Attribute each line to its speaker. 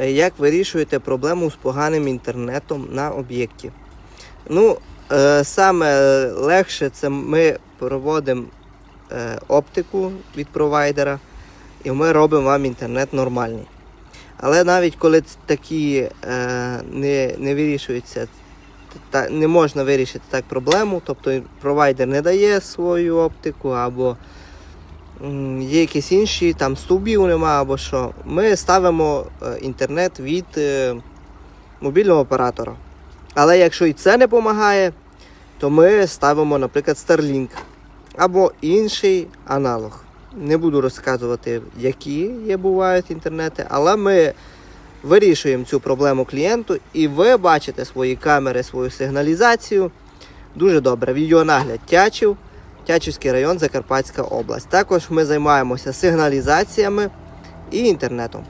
Speaker 1: Е, Як вирішуєте проблему з поганим інтернетом на об'єкті? Ну, е, саме легше це ми проводимо е, оптику від провайдера, і ми робимо вам інтернет нормальний. Але навіть коли такі не, не вирішуються, не можна вирішити так проблему, тобто провайдер не дає свою оптику, або є якісь інші, там стовбів нема, або що, ми ставимо е, інтернет від е, мобільного оператора. Але якщо і це не допомагає, то ми ставимо, наприклад, Starlink або інший аналог. Не буду розказувати, які є бувають інтернети, але ми вирішуємо цю проблему клієнту, і ви бачите свої камери, свою сигналізацію. Дуже добре. Відеонагляд Тячів, Тячівський район, Закарпатська область. Також ми займаємося сигналізаціями і інтернетом.